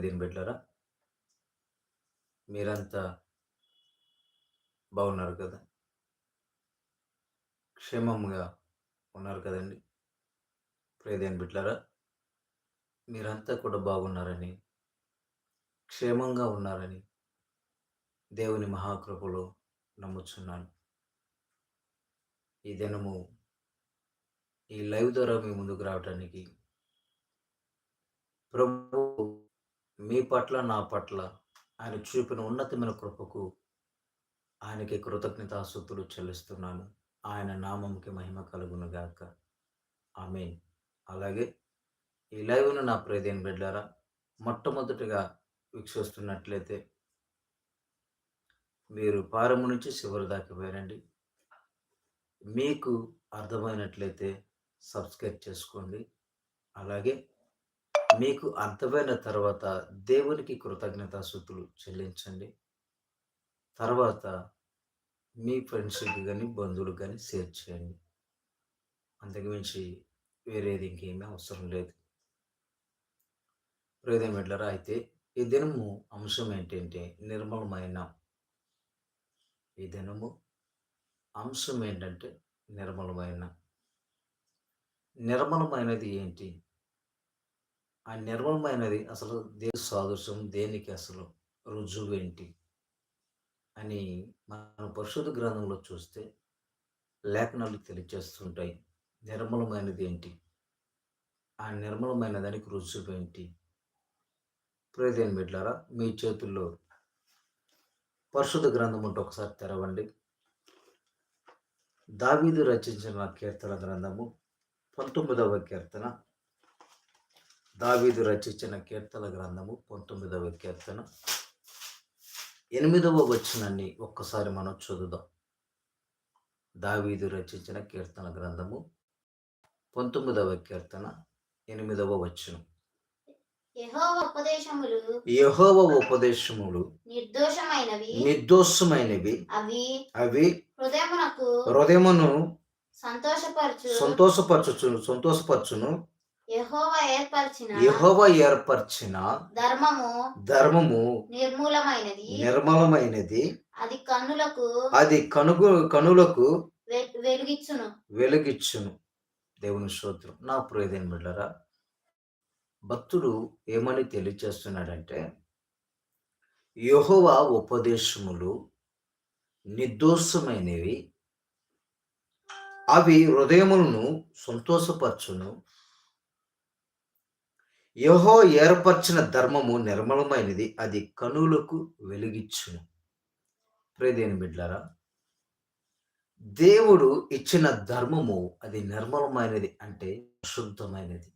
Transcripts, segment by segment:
దీని బిడ్డరా మీరంతా బాగున్నారు కదా? క్షేమంగా ఉన్నారు కదండి. ప్రేదేని బిడ్డరా మీరంతా కూడా బాగున్నారని క్షేమంగా ఉన్నారని దేవుని మహాకృపలో నమ్ముచున్నాను. ఈ దినము ఈ లైవ్ ద్వారా మీ ముందుకు రావడానికి ప్రభు మీ పట్ల నా పట్ల ఆయన చూపిన ఉన్నతమైన కృపకు ఆయనకి కృతజ్ఞతాస్తుతులు చెల్లిస్తున్నాను. ఆయన నామంకి మహిమ కలుగునుగాక ఆమె అలాగే ఈ లైవ్ను నా ప్రేదేన్ బిడ్డారా మొట్టమొదటిగా వీక్షిస్తున్నట్లయితే మీరు పారము నుంచి చివరి దాకా పోయారండి. మీకు అర్థమైనట్లయితే సబ్స్క్రైబ్ చేసుకోండి. అలాగే మీకు అర్థమైన తర్వాత దేవునికి కృతజ్ఞతాశుతులు చెల్లించండి. తర్వాత మీ ఫ్రెండ్స్కి కానీ బంధువులకు కానీ షేర్ చేయండి. అంతకుమించి వేరేది ఇంకేమీ అవసరం లేదు. ప్రేదం ఎట్లరా అయితే ఈ దినము అంశం ఏంటంటే నిర్మలమైన ఈ దినము. అంశం ఏంటంటే నిర్మలమైన. నిర్మలమైనది ఏంటి? ఆ నిర్మలమైనది అసలు దే సాదృశ్యం దేనికి అసలు రుజువు ఏంటి అని మనం పరిశుద్ధ గ్రంథంలో చూస్తే లేఖనాలు తెలియజేస్తుంటాయి నిర్మలమైనది ఏంటి? ఆ నిర్మలమైన దానికి రుజువు ఏంటి? ప్రేదేని బిడ్డారా మీ చేతుల్లో పరిశుద్ధ గ్రంథం ఉంటే ఒకసారి తెరవండి. దావీదు రచించిన కీర్తన గ్రంథము పంతొమ్మిదవ కీర్తన. దావీదు రచించిన కీర్తన గ్రంథము పంతొమ్మిదవ కీర్తన. ఎనిమిదవ వచనాన్ని ఒక్కసారి మనం చదువుదాం. దావీదు రచించిన కీర్తన గ్రంథము పంతొమ్మిదవ కీర్తన ఎనిమిదవ వచనం. యెహోవా ఉపదేశములు యహోవ ఉపదేశములు నిర్దోషమైనవి. నిర్దోషమైనవి. అవి అవి హృదయమునకు హృదయమును సంతోషపరచు. సంతోషపరచును సంతోషపరచును. యెహోవా ఏర్పరిచిన ధర్మము ధర్మము నిర్మూలమైనది. నిర్మలమైనది. అది కన్నులకు అది కనుగు కనులకు వెలుగిచ్చును. వెలుగిచ్చును. దేవుని స్తోత్రం. నా ప్రియదేని బిడ్డరా భక్తుడు ఏమని తెలియచేస్తున్నాడంటే యెహోవా ఉపదేశములు నిర్దోషమైనవి. అవి హృదయములను సంతోషపరచును. యహో ఏర్పరిచిన ధర్మము నిర్మలమైనది అది కనులకు వెలుగిచ్చును. ప్రేదేని బిడ్లారా దేవుడు ఇచ్చిన ధర్మము అది నిర్మలమైనది అంటే శుద్ధమైనది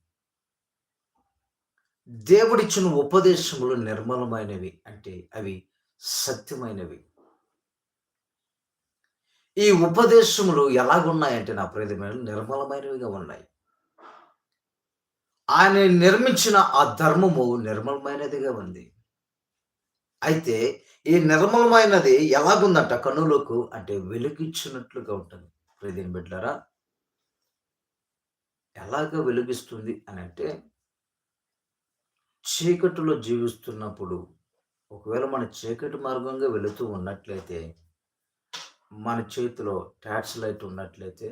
దేవుడిచ్చిన ఉపదేశములు నిర్మలమైనవి అంటే అవి సత్యమైనవి. ఈ ఉపదేశములు ఎలాగున్నాయంటే నా ప్రేదమైన నిర్మలమైనవిగా ఉన్నాయి. ఆయన నిర్మించిన ఆ ధర్మము నిర్మలమైనదిగా ఉంది. అయితే ఈ నిర్మలమైనది ఎలాగుందంట కన్నులకు? అంటే వెలిగించినట్లుగా ఉంటుంది. ప్రియదిన బిడ్డరా ఎలాగ వెలిగిస్తుంది అని అంటే చీకటిలో జీవిస్తున్నప్పుడు ఒకవేళ మన చీకటి మార్గంగా వెళుతూ ఉన్నట్లయితే మన చేతిలో ట్యాక్స్ లైట్ ఉన్నట్లయితే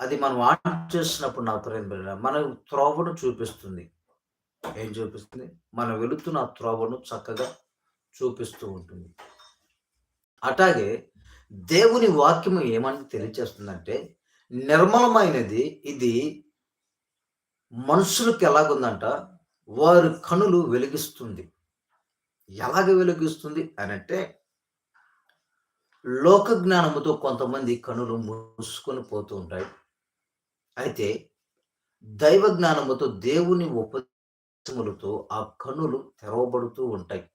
అది మనం ఆన్ చేసినప్పుడు నా ప్రేమ మన త్రోవను చూపిస్తుంది. ఏం చూపిస్తుంది? మనం వెళుతున్న త్రోవను చక్కగా చూపిస్తూ ఉంటుంది. అట్లాగే దేవుని వాక్యము ఏమని తెలియచేస్తుందంటే నిర్మలమైనది ఇది మనుషులకు ఎలాగుందంట? వారి కనులు వెలిగిస్తుంది. ఎలాగ వెలిగిస్తుంది అనంటే లోక జ్ఞానముతో కొంతమంది కనులు మూసుకొని పోతూ ఉంటాయి. అయితే దైవ జ్ఞానముతో దేవుని ఉపదేశములతో ఆ కన్నులు తెరవబడుతూ ఉంటాయి.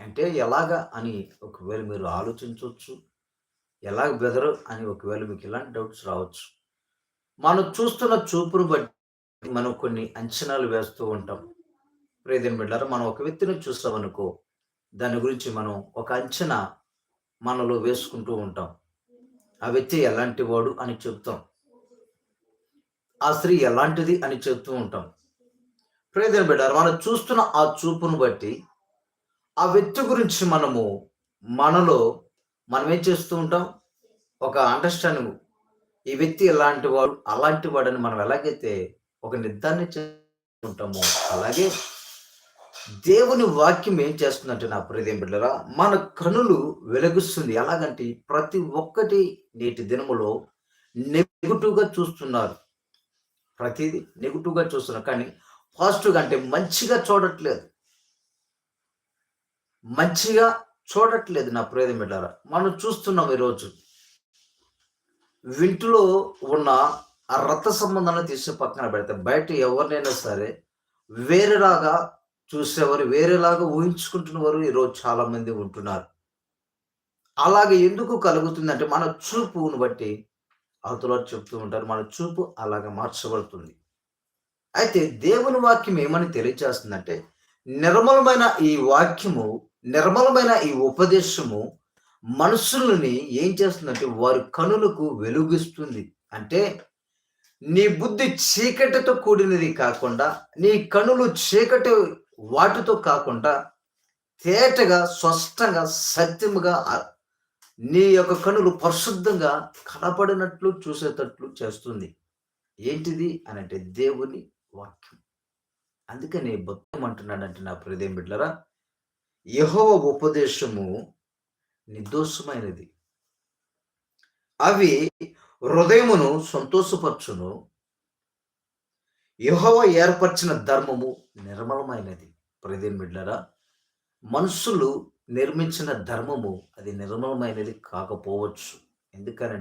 అంటే ఎలాగా అని ఒకవేళ మీరు ఆలోచించవచ్చు ఎలాగ బెదరు అని ఒకవేళ మీకు ఇలాంటి డౌట్స్ రావచ్చు. మనం చూస్తున్న చూపును బట్టి మనం కొన్ని అంచనాలు వేస్తూ ఉంటాం. ప్రేదం బిడ్డారా మనం ఒక వ్యక్తిని చూస్తామనుకో దాని గురించి మనం ఒక అంచనా మనలో వేసుకుంటూ ఉంటాం. ఆ వ్యక్తి ఎలాంటి వాడు అని చెప్తాం. ఆ స్త్రీ ఎలాంటిది అని చెప్తూ ఉంటాం. ప్రేదన బిడ్డారు మనం చూస్తున్న ఆ చూపును బట్టి ఆ వ్యక్తి గురించి మనము మనలో మనం ఏం చేస్తూ ఉంటాం? ఒక అండర్స్టాండింగ్ ఈ వ్యక్తి ఎలాంటి వాడు అలాంటి వాడని మనం ఎలాగైతే ఒక నిర్ధారణ చేసుకుంటామో అలాగే దేవుని వాక్యం ఏం చేస్తుందంటే నా ప్రియదేం బిడ్డరా మన కనులు వెలుగుస్తుంది. ఎలాగంటే ప్రతి ఒక్కటి నేటి దినములో నెగిటివ్గా చూస్తున్నారు. ప్రతిదీ నెగిటివ్గా చూస్తున్నాం కానీ పాజిటివ్గా అంటే మంచిగా చూడట్లేదు. మంచిగా చూడట్లేదు నా ప్రేదం బిడ్డారా. మనం చూస్తున్నాం ఈరోజు. వింటిలో ఉన్న ఆ రక్త సంబంధాన్ని తీసి పక్కన పెడితే బయట ఎవరినైనా సరే వేరేలాగా చూసేవారు వేరేలాగా ఊహించుకుంటున్నవారు ఈరోజు చాలామంది ఉంటున్నారు. అలాగే ఎందుకు కలుగుతుందంటే మన చూపును బట్టి అవతల చెప్తూ ఉంటారు. మన చూపు అలాగ మార్చబడుతుంది. అయితే దేవుని వాక్యం ఏమని తెలియచేస్తుందంటే నిర్మలమైన ఈ వాక్యము నిర్మలమైన ఈ ఉపదేశము మనుషుల్ని ఏం చేస్తుందంటే వారి కనులకు వెలుగిస్తుంది. అంటే నీ బుద్ధి చీకటితో కూడినది కాకుండా నీ కనులు చీకటి వాటితో కాకుండా తేటగా స్పష్టంగా సత్యముగా నీ యొక్క కనులు పరిశుద్ధంగా కనపడినట్లు చూసేటట్లు చేస్తుంది. ఏంటిది? అని అంటే దేవుని వాక్యం. అందుకని భక్తం అంటున్నాడంటే నా ప్రదేం బిడ్డరా యహోవ ఉపదేశము నిర్దోషమైనది. అవి హృదయమును సంతోషపరచును యహోవ ఏర్పరిచిన ధర్మము నిర్మలమైనది. ప్రదేం బిడ్డరా మనుషులు నిర్మించిన ధర్మము అది నిర్మలమైనది కాకపోవచ్చు. ఎందుకనంటే